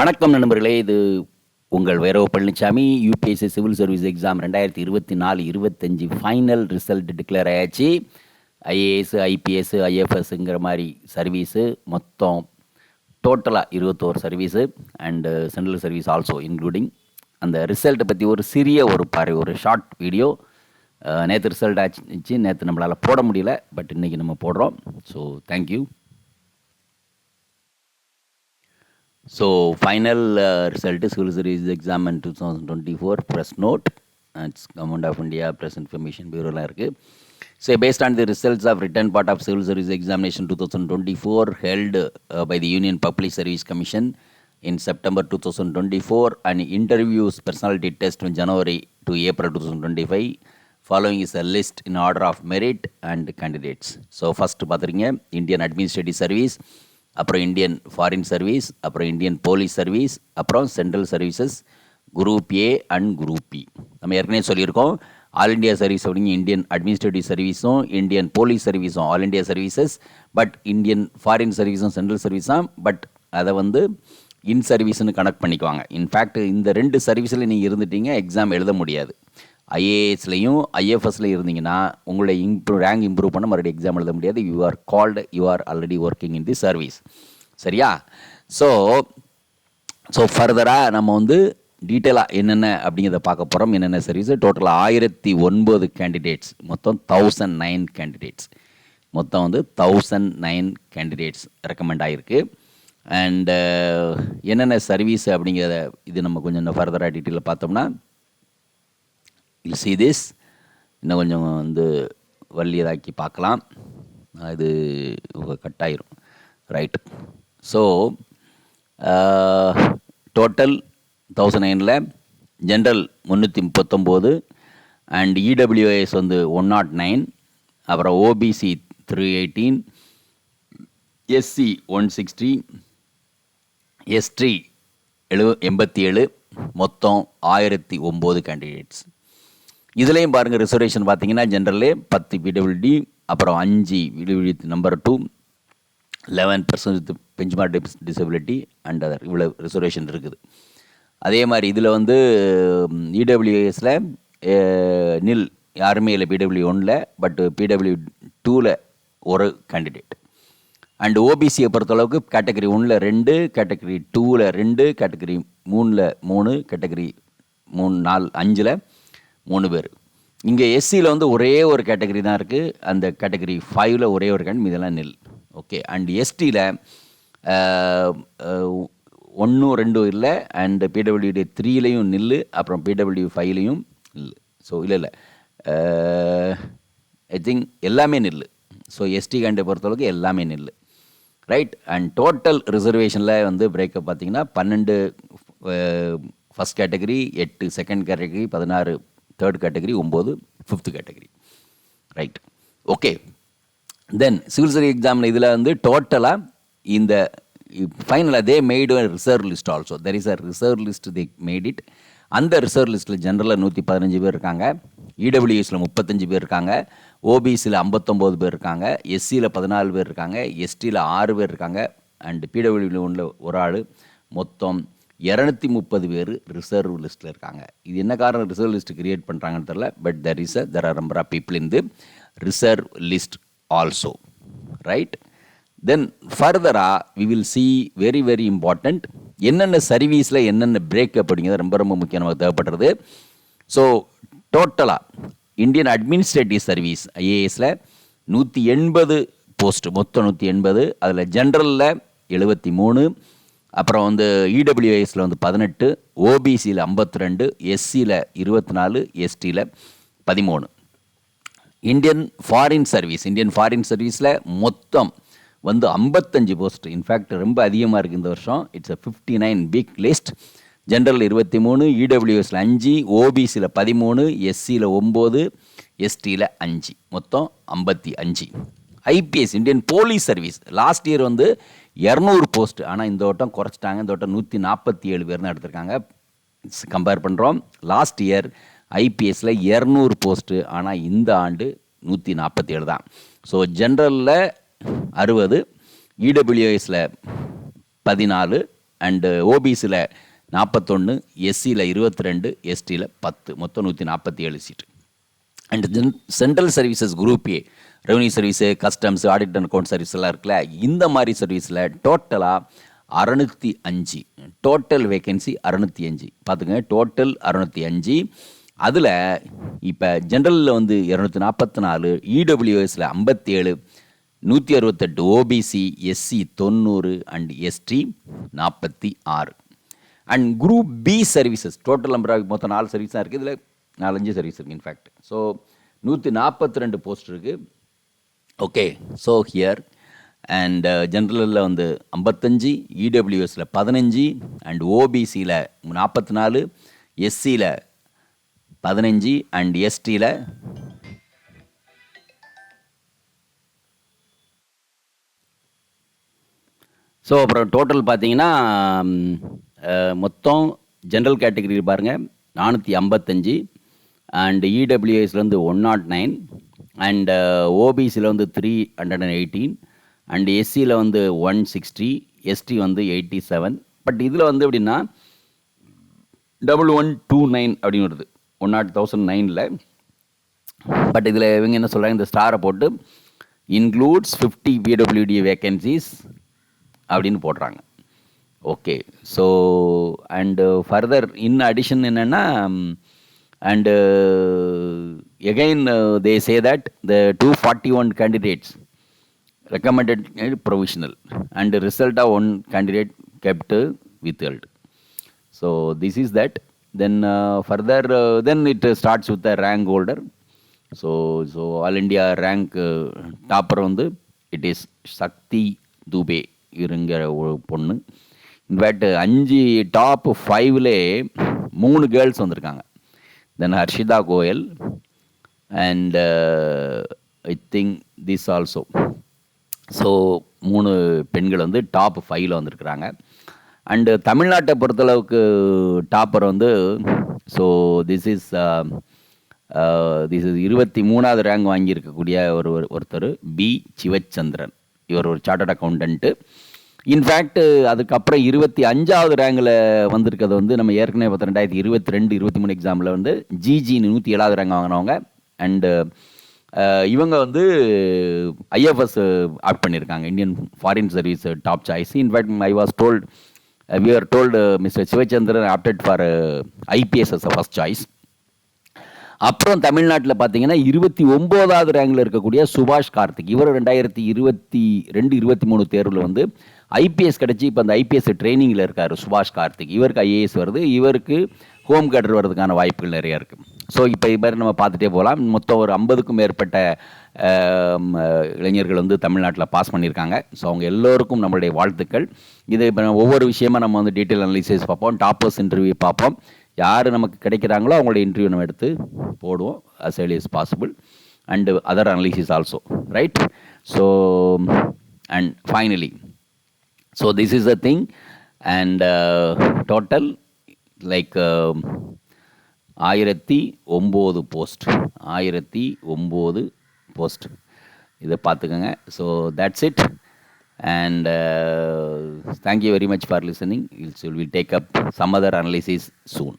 வணக்கம் நண்பர்களே இது உங்கள் Vairava Palanisamy UPSC civil service exam ரெண்டாயிரத்தி இருபத்தி நாலு இருபத்தஞ்சி ஃபைனல் ரிசல்ட் டிக்ளேர் ஆயாச்சு. ஐஏஎஸ் ஐபிஎஸ் ஐஎஃப்எஸ்ங்கிற மாதிரி சர்வீஸு மொத்தம் டோட்டலாக இருபத்தோரு service and central service also including அந்த ரிசல்ட்டை பற்றி ஒரு சிறிய ஒரு பாரு ஒரு ஷார்ட் வீடியோ நேற்று ரிசல்ட் ஆச்சு நேற்று நம்மளால் போட முடியல பட் இன்றைக்கி நம்ம போடுறோம். So thank you So final uh, result is civil service exam in 2024 press note. It's Government of India Press Information Bureau ல இருக்கு. So based on the results of written part of civil service examination 2024 held uh, by the Union Public Service Commission in September 2024 and interviews personality test from January to April 2025 following is a list in order of merit and candidates. So first பார்த்துருங்க Indian Administrative Service அப்புறம் Indian foreign service அப்புறம் Indian police service அப்புறம் central services group A and group B நம்ம ஏற்கனவே சொல்லியிருக்கோம் all India service அப்படிங்க Indian administrative சர்வீஸும் Indian police சர்வீஸும் all India services but Indian foreign சர்வீஸும் சென்ட்ரல் சர்வீஸாம் பட் அதை வந்து இன் சர்வீஸ்னு கனெக்ட் பண்ணிக்குவாங்க. இன்ஃபேக்ட் இந்த ரெண்டு சர்வீஸில் நீங்கள் இருந்துட்டீங்க எக்ஸாம் எழுத முடியாது. ஐஏஎஸ்லையும் ஐஎஃப்எஸ்லையும் இருந்தீங்கன்னா உங்களுடைய இம்ப்ரூவ் ரேங்க் இம்ப்ரூவ் பண்ண மறுபடியும் எக்ஸாம் எழுத முடியாது. You are called you are already working in the service சரியா? ஸோ ஸோ ஃபர்தராக நம்ம வந்து டீட்டெயிலாக என்னென்ன அப்படிங்கிறத பார்க்க போகிறோம் என்னென்ன சர்வீஸ் டோட்டலாக ஆயிரத்தி ஒன்பது கேண்டிடேட்ஸ் மொத்தம் தௌசண்ட் நைன் கேண்டிடேட்ஸ் மொத்தம் வந்து தௌசண்ட் நைன் கேண்டிடேட்ஸ் ரெக்கமெண்ட் ஆகிருக்கு அண்டு என்னென்ன சர்வீஸ் அப்படிங்கிறத இது நம்ம கொஞ்சம் ஃபர்தராக டீட்டெயிலில் பார்த்தோம்னா யூ சி திஸ் இன்னும் கொஞ்சம் வந்து வள்ளியதாக்கி பார்க்கலாம். இது கட் ஆயிரும் ரைட் ஸோ டோட்டல் தௌசண்ட் நைனில் ஜென்ரல் முந்நூற்றி முப்பத்தொம்போது அண்ட் இடபிள்யூஎஸ் வந்து ஒன் நாட் நைன் அப்புறம் OBC three eighteen SC one sixty ST எழு எண்பத்தி ஏழு மொத்தம் ஆயிரத்தி ஒம்பது கேண்டிடேட்ஸ் இதுலேயும் பாருங்கள் ரிசர்வேஷன் பார்த்தீங்கன்னா ஜென்ரலே பத்து பிடபிள்யூடி அப்புறம் அஞ்சு PWD number two eleven percent benchmark dis disability and other இவ்வளோ ரிசர்வேஷன் இருக்குது. அதே மாதிரி இதில் வந்து இடபிள்யூஎஸில் நில் யாருமே இல்லை பிடபிள்யூ ஒனில் பட்டு பிடபிள்யூ டூவில் ஒரு கேண்டிடேட் அண்டு ஓபிசியை பொறுத்தளவுக்கு கேட்டகரி ஒன்றில் ரெண்டு கேட்டகரி டூவில் ரெண்டு கேட்டகரி மூணில் மூணு கேட்டகரி மூணு நாலு அஞ்சில் மூணு பேர். இங்கே எஸ்சியில் வந்து ஒரே ஒரு கேட்டகரி தான் இருக்குது அந்த கேட்டகரி ஃபைவ்ல ஒரே ஒரு கேண்ட் இதெல்லாம் நெல் ஓகே அண்ட் எஸ்டியில் ஒன்றும் ரெண்டும் இல்லை. அண்டு பிடபிள்யூடி த்ரீலையும் நெல் அப்புறம் பிடபிள்யூ ஃபைவ்லையும் இல்லை ஸோ இல்லை இல்லை. ஐ திங்க் எல்லாமே நெல் ஸோ எஸ்டி கேண்டை பொறுத்தளவுக்கு எல்லாமே நெல் ரைட் அண்ட் டோட்டல் ரிசர்வேஷனில் வந்து பிரேக்கப் பார்த்தீங்கன்னா பன்னெண்டு ஃபஸ்ட் கேட்டகரி எட்டு செகண்ட் கேட்டகரி பதினாறு தேர்ட் கேட்டகரி ஒம்பது fifth category right okay then civil service எக்ஸாமில் இதில் வந்து டோட்டலாக இந்த ஃபைனலாக they made reserve list also there is a reserve list they made it அந்த ரிசர்வ் லிஸ்ட்டில் ஜென்ரலாக நூற்றி பதினஞ்சு பேர் இருக்காங்க. இடபிள்யூஎஸில் முப்பத்தஞ்சு பேர் இருக்காங்க. ஓபிசியில் ஐம்பத்தொம்போது பேர் இருக்காங்க. எஸ்சியில் பதினாலு பேர் இருக்காங்க. எஸ்டியில் ஆறு பேர் இருக்காங்க. அண்ட் பிடபிள்யூ ஒன்றில் ஒரு ஆள். மொத்தம் இரநூத்தி முப்பது பேர் ரிசர்வ் லிஸ்ட்டில் இருக்காங்க. இது என்ன காரணம் ரிசர்வ் லிஸ்ட் கிரியேட் பண்ணுறாங்கன்னு தெரில but there is a there are number of people in the reserve list also right then ஃபர்தராக we will see very very important என்னென்ன சர்வீஸில் என்னென்ன பிரேக் அப்படிங்கிறது ரொம்ப ரொம்ப முக்கியமாக தேவைப்படுறது. ஸோ டோட்டலாக இந்தியன் அட்மினிஸ்ட்ரேட்டிவ் சர்வீஸ் ஐஏஎஸில் நூற்றி எண்பது போஸ்ட் மொத்தம் நூற்றி எண்பது அதில் ஜென்ரலில் எழுபத்தி மூணு அப்புறம் வந்து இடபிள்யூஎஸில் வந்து பதினெட்டு ஓபிசியில் ஐம்பத்தி ரெண்டு எஸ்சியில் இருபத்தி நாலு எஸ்டியில் பதிமூணு. Indian foreign service Indian foreign சர்வீஸில் மொத்தம் வந்து ஐம்பத்தஞ்சு போஸ்ட் இன்ஃபேக்ட் ரொம்ப அதிகமாக இருக்குது இந்த வருஷம். It's a fifty nine big list general இருபத்தி மூணு இடபிள்யூஎஸில் அஞ்சு ஓபிசியில் பதிமூணு எஸ்சியில் ஒம்பது எஸ்டியில் அஞ்சு. மொத்தம் ஐம்பத்தி அஞ்சு. IPS Indian police service last year வந்து இரநூறு போஸ்ட். ஆனால் இந்த வட்டம் குறைச்சிட்டாங்க. இந்த வட்டம் நூற்றி நாற்பத்தி ஏழு பேர் தான் எடுத்திருக்காங்க. கம்பேர் பண்ணுறோம் லாஸ்ட் இயர் ஐபிஎஸ்சில் இரநூறு போஸ்ட்டு ஆனால் இந்த ஆண்டு நூற்றி நாற்பத்தி ஏழு தான் ஸோ ஜென்ரலில் அறுபது இடபிள்யூஎஸில் பதினாலு அண்டு ஓபிசியில் நாற்பத்தொன்று எஸ்சியில் இருபத்தி ரெண்டு எஸ்டியில் பத்து. மொத்தம் நூற்றி நாற்பத்தி ஏழு seat. And gen central services group A revenue service customs audit and account service எல்லாம் இருக்குல்ல இந்த மாதிரி சர்வீஸில் டோட்டலாக அறநூற்றி அஞ்சு டோட்டல் வேகன்சி அறநூற்றி அஞ்சு. பார்த்துக்கங்க டோட்டல் அறநூற்றி அஞ்சு. அதில் இப்போ ஜென்ரலில் வந்து இரநூத்தி நாற்பத்தி நாலு இடபிள்யூஎஸில் ஐம்பத்தி ஏழு நூற்றி அறுபத்தெட்டு ஓபிசி எஸ்சி தொண்ணூறு அண்ட் எஸ்டி நாற்பத்தி ஆறு. And group B services total number மொத்தம் நாலு சர்வீஸ் தான் இருக்குது இதில் நாலஞ்சு சர்வீஸ் இருக்குது இன்ஃபேக்ட் ஸோ நூற்றி நாற்பத்தி ரெண்டு போஸ்ட் இருக்குது ஓகே ஸோ ஹியர் அண்ட் ஜென்ரலில் uh, வந்து ஐம்பத்தஞ்சு இடபிள்யூஎஸில் பதினஞ்சு அண்ட் ஓபிசியில் நாற்பத்தி நாலு எஸ்சியில் பதினஞ்சு அண்ட் எஸ்டியில் ஸோ அப்புறம் டோட்டல் பார்த்தீங்கன்னா மொத்தம் ஜென்ரல் கேட்டகரி பாருங்கள் நானூற்றி ஐம்பத்தஞ்சு அண்ட் இடபிள்யூஎஸ்லேருந்து ஒன் நாட் நைன் அண்டு ஓபிசியில் வந்து three hundred and eighteen and எஸ்சியில் வந்து ஒன் சிக்ஸ்டி எஸ்டி வந்து எயிட்டி செவன் பட் இதில் வந்து எப்படின்னா டபுள் ஒன் டூ நைன் அப்படின்னு வருது. ஒன் நாட் தௌசண்ட் நைனில் பட் இதில் இவங்க என்ன சொல்கிறாங்க இந்த ஸ்டாரை போட்டு இன்க்ளூட்ஸ் ஃபிஃப்டி பிடபிள்யூடி வேக்கன்சிஸ் அப்படின்னு போடுறாங்க. Okay so and further in addition என்னென்னா and again they say that the two forty one candidates recommended uh, provisional and the result of one candidate kept uh, withheld so this is that then uh, further uh, then it uh, starts with the rank holder so so all india rank uh, topper வந்து it is Shakti Dubey இருங்கிற ஒரு பொண்ணு in fact அஞ்சு top ஃபைவ்லே மூணு girls வந்திருக்காங்க then Harshita Goyal and I think this also so மூணு பெண்கள் வந்து டாப் ஃபைவ்ல வந்திருக்கிறாங்க. அண்டு தமிழ்நாட்டை பொறுத்தளவுக்கு டாப்பர் வந்து so this is this is இருபத்தி மூணாவது ரேங்க் வாங்கியிருக்கக்கூடிய ஒரு ஒரு- ஒருத்தர் பி சிவச்சந்திரன். இவர் ஒரு சார்ட்டர்ட் அக்கௌண்டன்ட்டு இன்ஃபேக்ட் அதுக்கப்புறம் இருபத்தி அஞ்சாவது ரேங்கில் வந்திருக்கிறது வந்து நம்ம ஏற்கனவே பார்த்தோம் ரெண்டாயிரத்தி இருபத்தி ரெண்டு இருபத்தி மூணு எக்ஸாமில் வந்து ஜிஜி நூற்றி ஏழாவது ரேங்க் வாங்கினவங்க. அண்டு இவங்க வந்து ஐஎஃப்எஸ் ஆப்ட் பண்ணியிருக்காங்க. Indian foreign service top choice in fact I was told we are told mister Sivachandran opted for IPS as first choice அப்புறம் தமிழ்நாட்டில் பார்த்தீங்கன்னா இருபத்தி ஒம்போதாவது ரேங்கில் இருக்கக்கூடிய சுபாஷ் கார்த்திக். இவர் ரெண்டாயிரத்தி இருபத்தி ரெண்டு இருபத்தி மூணு தேர்வில் வந்து ஐபிஎஸ் கிடச்சி இப்போ அந்த ஐபிஎஸ் ட்ரைனிங்கில் இருக்கார் சுபாஷ் கார்த்திக். இவருக்கு ஐஏஎஸ் வருது. இவருக்கு ஹோம் கேடர் வர்றதுக்கான வாய்ப்புகள் நிறையா இருக்குது ஸோ இப்போ இது நம்ம பார்த்துட்டே போகலாம். மொத்தம் ஒரு ஐம்பதுக்கும் மேற்பட்ட இளைஞர்கள் வந்து தமிழ்நாட்டில் பாஸ் பண்ணியிருக்காங்க. ஸோ அவங்க எல்லோருக்கும் நம்மளுடைய வாழ்த்துக்கள். இது இப்போ ஒவ்வொரு விஷயமா நம்ம வந்து டீட்டெயில் அனலிசிஸ் பார்ப்போம். டாப்பர்ஸ் இன்டர்வியூ பார்ப்போம். யார் நமக்கு கிடைக்கிறாங்களோ அவங்களோட இன்டர்வியூ நம்ம எடுத்து போடுவோம். As early is possible and other analysis also right so and finally so this is a thing and total like ஆயிரத்தி ஒம்பது போஸ்ட் ஆயிரத்தி ஒம்பது போஸ்ட் இதை பார்த்துக்கோங்க. So that's it and thank you very much for listening I'll will take up some other analysis soon